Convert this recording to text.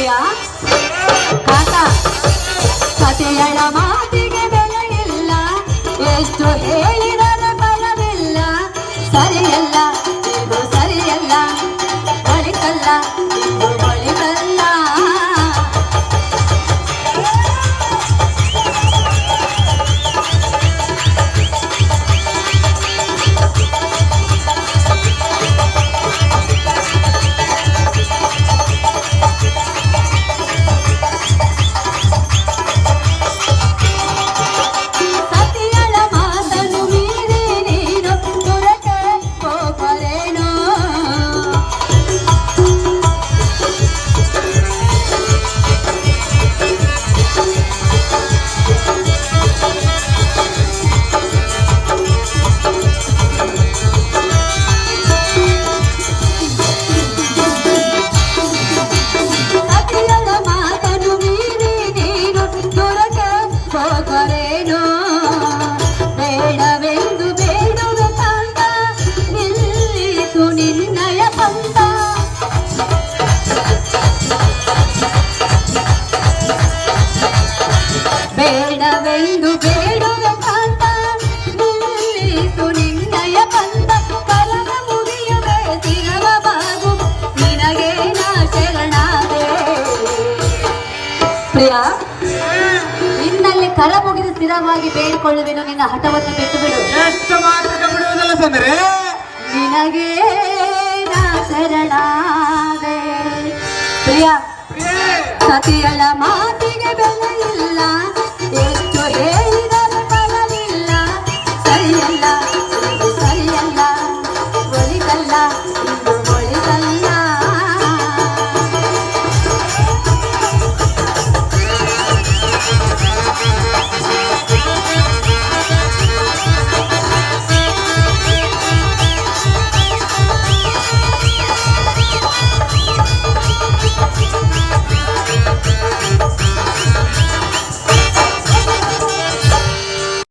ಪ್ರಿಯ ಕಾಕ ಸತಿಯಳ ಮಾತಿಗೆ ಬೆಲೆಯಿಲ್ಲ. ಎಷ್ಟು ಹೇಳಿದರೂ ಬಲವಿಲ್ಲ ಸರಿಯಲ್ಲ ಇದು ಸರಿಯಲ್ಲ. ಬಳಿಕಲ್ಲ ಇದು ಒಳಿತಲ್ಲ ನಿನ್ನಯ ಬೇಡವೆಂದು ಬೇಡುವೆ ಕಾಂತ ನಿಲ್ಲಿಸು ನಿನ್ನಯ ಪಂಥ ಕಲನ ಮುಗಿಯದೆ ತಿರವ ಬಾಗು ನಿನಗೆ ನಾ ಶರಣಾದೆ. ಪ್ರಿಯ ನಿನ್ನಲ್ಲಿ ಕರ ಮುಗಿದು ಸ್ಥಿರವಾಗಿ ಬೇಡಿಕೊಳ್ಳುವೆನು ನಿನ್ನ ಹಠವನ್ನು ಬಿಟ್ಟು ಬಿಡು. ಶರಣಾದೆ ಪ್ರಿಯ ಸತಿಯಳ ಮಾತಿಗೆ ಬೆಲೆ ಇಲ್ಲ ಎಷ್ಟು ಹೇಳಿದರೂ ಬರಲಿಲ್ಲ ಸರಿಯಲ್ಲ ಸರಿಯಲ್ಲ ಒಲಿಗಲ್ಲ